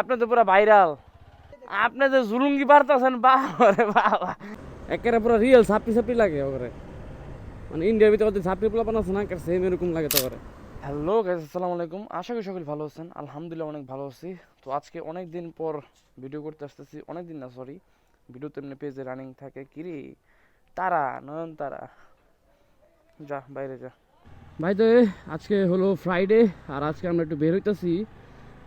আপনি তো পুরো ভাইরাল আপনি যে জুলুঙ্গি পারতেছেন বাবারে বাবা। একেবারে পুরো রিয়েল সাপি সাপি লাগে ওখানে মানে ইন্ডিয়ার ভিতরে ওদের সাপি পোলা বানাচ্ছে না সেম এরকম লাগে তো করে হ্যালো গাইস আসসালামু আলাইকুম। আশা করি সকলে ভালো আছেন। আলহামদুলিল্লাহ অনেক ভালো আছি। তো আজকে অনেক দিন পর ভিডিও করতে আসতেছি। অনেক দিন না সরি ভিডিও তো এমনি পেজে রানিং থাকে। কিরে তারা নয়ন তারা। যা বাইরে যা। ভাই তো আজকে হলো ফ্রাইডে আর আজকে আমরা একটু বের হইতেছি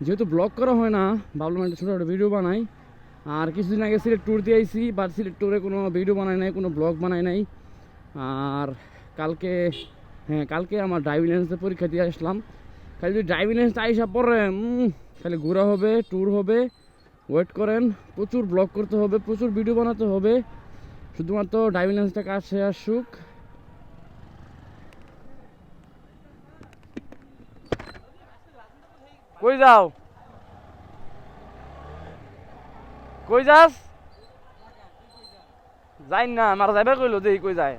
যেহেতু ব্লগ করা হয় না, ভাবলাম একটা ছোটো ভিডিও বানাই। আর কিছুদিন আগে সিলেট ট্যুর দিয়ে আইসি বাট সিলেট ট্যুরে কোনো ভিডিও বানাই নাই, কোনো ব্লগ বানাই নাই। আর কালকে হ্যাঁ কালকে আমার ড্রাইভিং লাইসেন্সের পরীক্ষা দিয়ে আসলাম। খালি যদি ড্রাইভিং লাইসেন্স আইসা পরে খালি ঘোরা হবে ট্যুর হবে ওয়েট করেন, প্রচুর ব্লগ করতে হবে, প্রচুর ভিডিও বানাতে হবে। শুধুমাত্র ড্রাইভিং লাইসেন্সটা কাছে আসুক। কই যাও? কই যাস? যাই না আমার যাবে কইলো যে কই যায়।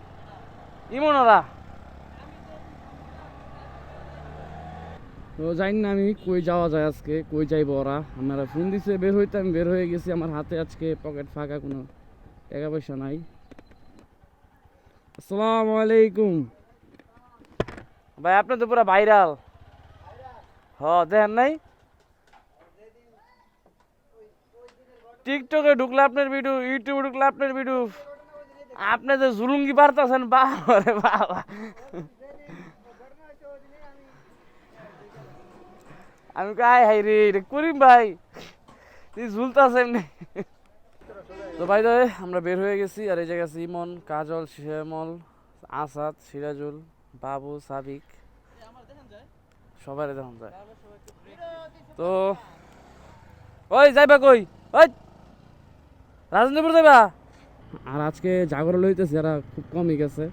ইমন ওরা তো জানি না আমি কই যাওয়া যায় আজকে? কই যাইব ওরা? আমার ফোন দিছে বের হইতে আমি বের হয়ে গেছি। আমার হাতে আজকে পকেট ফাঁকা কোনো টাকা পয়সা নাই। আসসালামু আলাইকুম। ভাই আপনি তো পুরো ভাইরাল হ দেখেন নাই? টিকটকে ঢুকলে আপনার ভিডিও ইউটিউবে ঢুকলে আপনার ভিডিও আপনি যে জুলুঙ্গি পারতেছেন বাবারে বাবা। আমি কাই হাই রে, এটা করিম ভাই। তুই ঝুলতাছে এমনি। তো ভাই দাদা আমরা বের হয়ে গেছি, আর এই জায়গায় আছে ইমন, কাজল শ্যামল আসাদ, সিরাজুল, বাবু, সাবিক। সবাই দেখুন যায়। তো, ওই যাইবা কই? ওই! রাজেন্দ্রপুর যাইবা? আর আজকে জাগর লইতেছে যারা খুব কমই গেছে।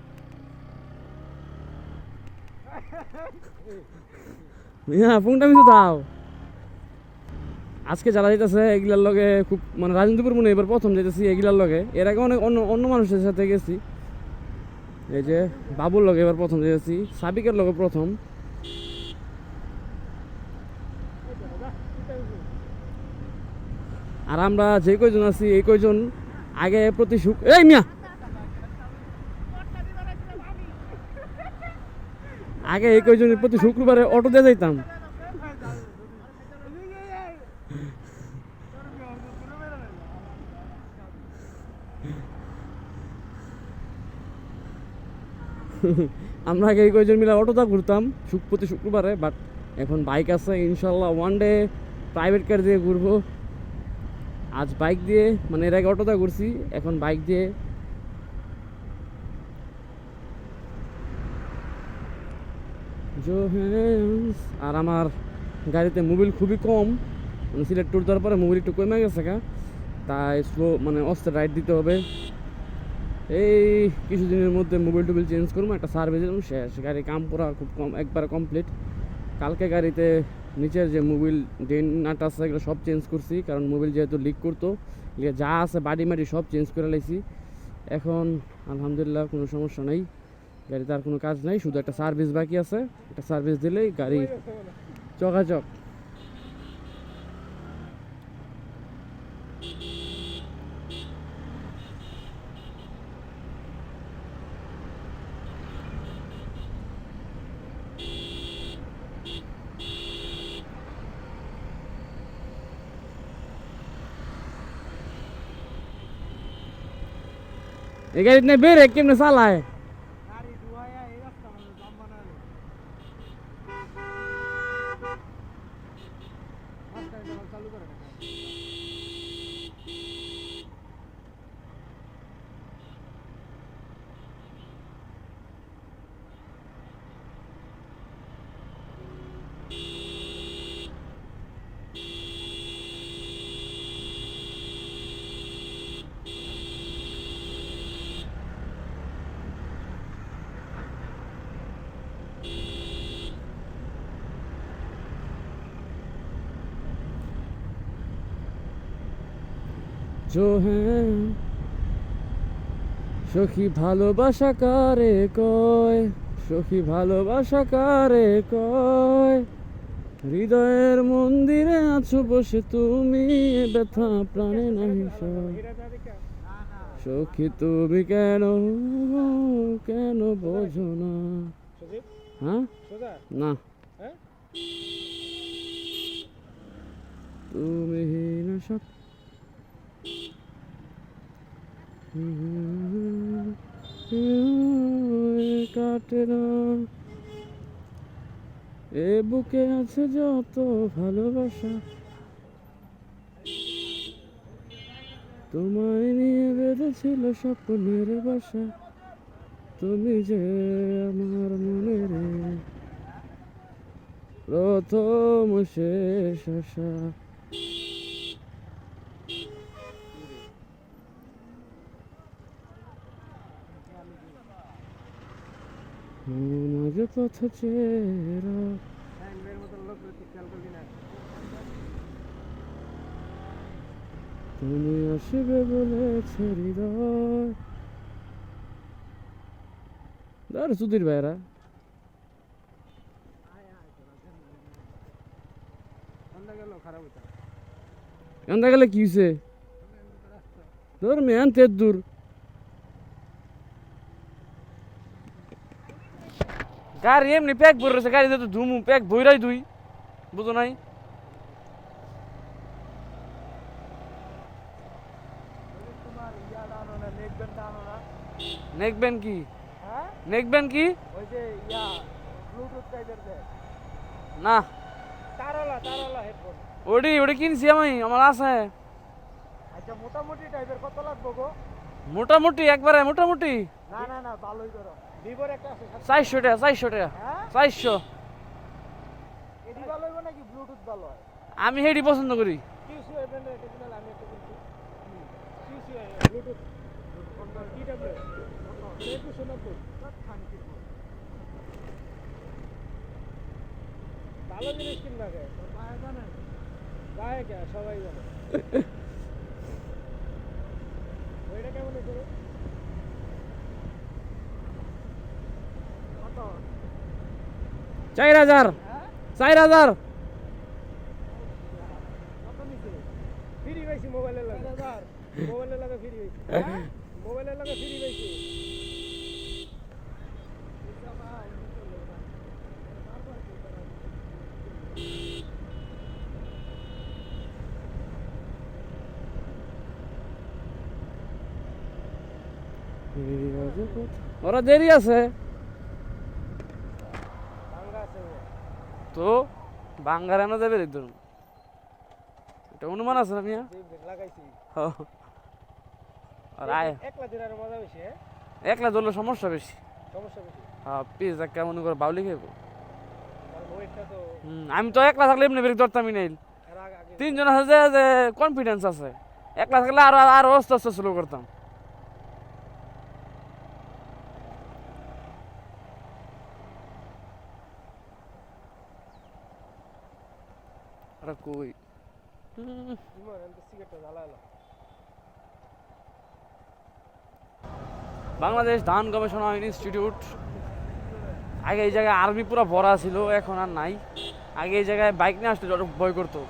হ্যাঁ ফোনটা মিশু দাও। আজকে যারা যেতেছে এগুলার লগে খুব মানে রাজেন্দ্রপুর মনে এবার প্রথম যেতেছি এগুলার লগে। এর আগে অনেক অন্য অন্য মানুষের সাথে গেছি। এই যে, বাবুর লগে এবার প্রথম যেতেছি সাবিকের লগে প্রথম। আর আমরা যে কয়জন আছি, এই কয়জন আগে প্রতি শুক এই মিয়া! আগে এই কয়জন প্রতি শুক্রবারে অটো দিয়ে যাইতাম। আমরা আগে এই কয়জন মিলে অটোটা ঘুরতাম প্রতি শুক্রবারে বাট এখন বাইক আছে, ইনশাল্লাহ ওয়ান ডে প্রাইভেট কার দিয়ে ঘুরবো। আজ বাইক দিয়ে মানে এর আগে অটোতে ঘুরছি, এখন বাইক দিয়ে আর আমার গাড়িতে মোবিল খুবই কম। মানে সিলেট ট্যুর দেওয়ার পরে মোবিল একটু কমে গেছে কা তাই স্লো মানে অস্তে রাইড দিতে হবে। এই কিছুদিনের মধ্যে মোবিল টোবিল চেঞ্জ করব, একটা সার্ভিস শেষ। গাড়ি কাম পুরা খুব কম, একবারে কমপ্লিট কালকে গাড়িতে নিচের যে মোবিল যে আছে, এগুলো সব চেঞ্জ করছি, কারণ মোবিল যেহেতু লিক করতো যা আছে বাড়ি মাটি সব চেঞ্জ করে লাইছি। এখন আলহামদুলিল্লাহ কোনো সমস্যা নেই, গাড়িতে আর কোনো কাজ নাই, শুধু একটা সার্ভিস বাকি আছে, একটা সার্ভিস দিলেই গাড়ি চকাচক। এই গাড়ি নিয়ে বেরে কেমনে চালায়? জোহেন সখী ভালোবাসা কারে কয়? সখী ভালোবাসা কারে কয়? হৃদয়ের মন্দিরে আছো বসে তুমি ব্যথা প্রাণে নাহি। সখী তুমি কেন কেন বোঝো না? হ্যাঁ? না। তুমি না সব কাটে এ বুকে আছে যত ভালোবাসা। তোমায় নিয়ে বেঁধেছিল স্বপ্নের বাসা। তুমি যে আমার মনের প্রথম শেষ আশা। আজ পথ চেরা। তুমি আসবে বলেছে হৃদয়। ধর সুধীর ভাইরা। গেলে কি হয়েছে ধর মেয়ান তের দূর। গাড়ি এমনি প্যাক ভরে রয়েছে, গাড়িতে তো ধুমু, প্যাক ভইরাই দুই বুঝো নাই? নেকবেন কি? নেকবেন কি? না। ওডি ওডি কিনছি আমি, আমার আছে। আচ্ছা মোটামুটি টাইপের কত লাগবে গো মোটামুটি একবারে, মোটামুটি। না না না ভালোই করো চারশো টাকা চারশো টাকা। হ্যাঁ? চারশো। এডি ভালো হইব নাকি? ব্লুটুথ ভালো হয়। আমি হেডি পছন্দ করি। ভালো জিনিস কিনবা সবাই জানে। ওইটা কেমন হয়েছে রে? কত চার হাজার হ্যাঁ চার হাজার। কত নিছে ফ্রি পাইছি মোবাইলের লাগে মোবাইলের লাগে ফ্রি পাইছি মোবাইলের লাগে ফ্রি পাইছি ওরা দেরি আছে ভাঙ্গা আছে ও। তো বাঙ্গার এনে যাবে ধরুন এটা অনুমান আছে না মিয়া? আর আয়। একলা বেশি হ্যাঁ? সমস্যা বেশি। হ্যাঁ পিস একটা মনে করে বাউলি খাইব। আমি তো একলা থাকলে এমনি ব্রেক ধরতামই নাই তিনজন আছে যে কনফিডেন্স আছে। একলা থাকলে আরও আরও আস্তে আস্তে স্লো করতাম। আরে কই বাংলাদেশ ধান গবেষণা ইনস্টিটিউট। আগে এই জায়গায় আর্মি পুরো ভরা ছিল, এখন আর নাই। আগে এই জায়গায় বাইক নিয়ে আসতে যত ভয় করতো।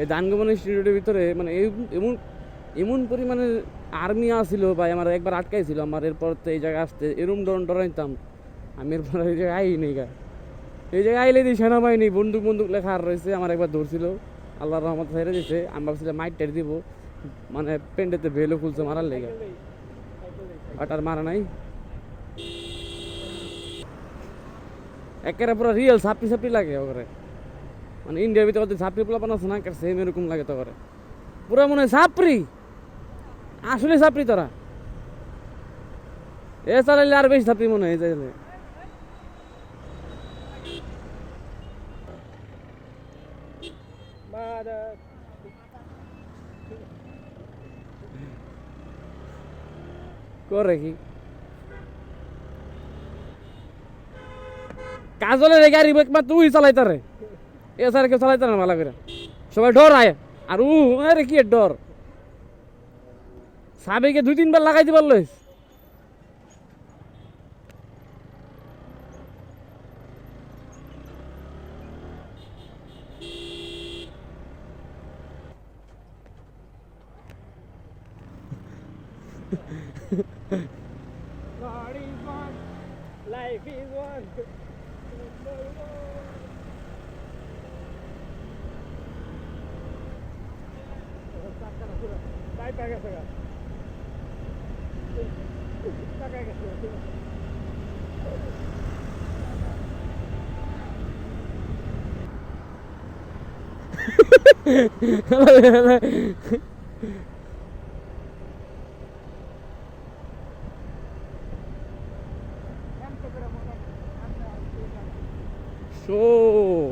এই ধানগমন ইনস্টিটিউটের ভিতরে মানে এমন এমন পরিমাণে আর্মি আসছিল বা আমার একবার আটকাইছিল, আমার এরপর তো এই জায়গায় আসতে এরম ডর ডরাইতাম আমি এরপর এই জায়গায় আই নেই গা। এই জায়গায় আইলে দিই, সেনাবাহিনী, বন্দুক বন্দুক লেখা আর রয়েছে, আমার একবার ধরছিল। আল্লাহর রহমত ছেড়ে দিছে, আমি ভাবছিলাম মাইট টের দিব মানে পেন্ডেতে ভেলো খুলছে মারার লেগে। দেই ওটার মারা নাই। একেবারে পুরো রিয়েল সাপি সাপি লাগে ওখানে মানে ইন্ডিয়ার ভিতরে ওদের সাপড়ি পোলাপান আছে না সেম এরকম লাগে তো করে পুরো মনে হয় সাপড়ি আসলে সাপড়ি তোরা। এ চালাইলে আর বেশি সাপড়ি মনে হয় চাইলে মারা করে কি কাজলের গাড়ি একবার তুই এ স্যার কেউ চালাই তারে ভালো করে সবাই ডর আয়। আর উ, আরে কি ডর? সাবেকে দুই তিনবার লাগাই দিবার টাকা গেছে গা টাকা গেছে শো হুম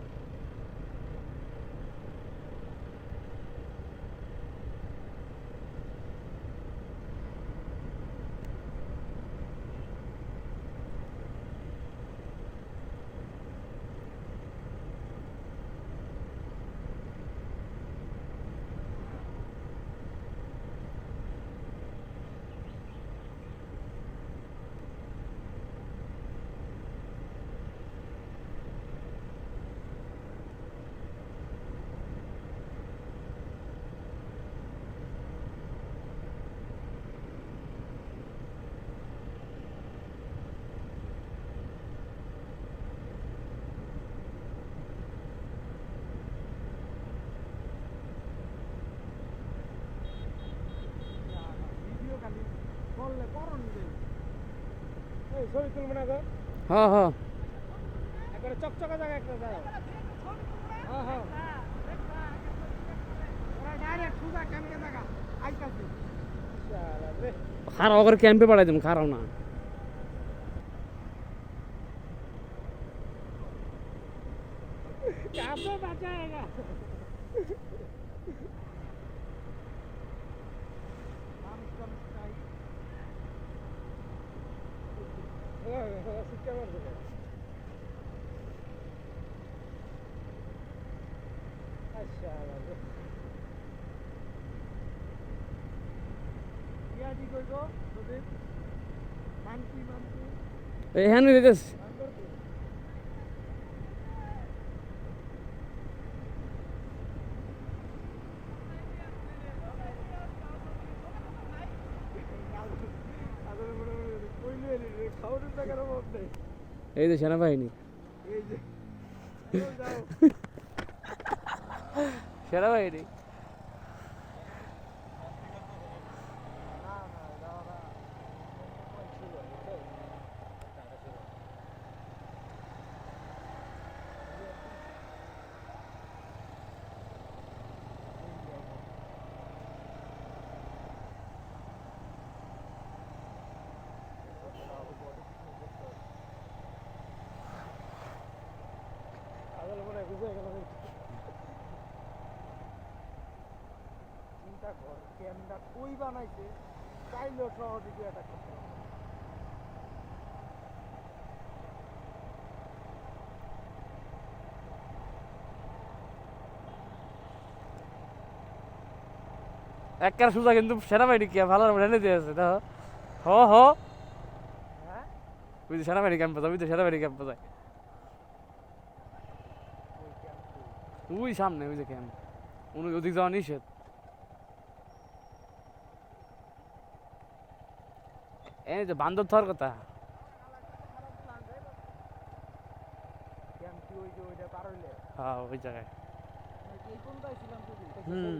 ভিডিও খালি করলে করণ এই ছবি তুলবো না হ্যাঁ হ্যাঁ। একবারে চকচকা জায়গা একটা দাও হ্যাঁ হ্যাঁ। খারাপ ক্যাম্পে পাঠাই দেবো খারাপ না। শিক্ষা করছে আচ্ছা ইয়াদি কইব যদি মানকি মানকি এই হ্যাঁ রেজেস মানকি আসলে মনে মনে কইলে রে খাওয়ানোর টাকার অভাব নেই এই যে সেনাবাহিনী। সেনাবাহিনী না না যাওয়া না ছিল বুঝছ? আসলে মনে হয় বুঝে গেল চিন্তা কর ক্যামটা কই বানাইছে চাইলেও সহজে করতে পারবে। একবার সুজা কিন্তু সেনাবাহিনী কি ভালো রেনে দিয়েছে তো হ হ। হ্যাঁ? ওই যে সেনাবাহিনী ক্যাম্পে যায় ওই যে সেনাবাহিনী ক্যাম্পে যায় ওই ওই সামনে ওই যে ক্যাম্প উনি ওদিক যাওয়া নিষেধ। এই যে বান্দর থর কথা। হ্যাঁ ওই জায়গায়। তুই হুম।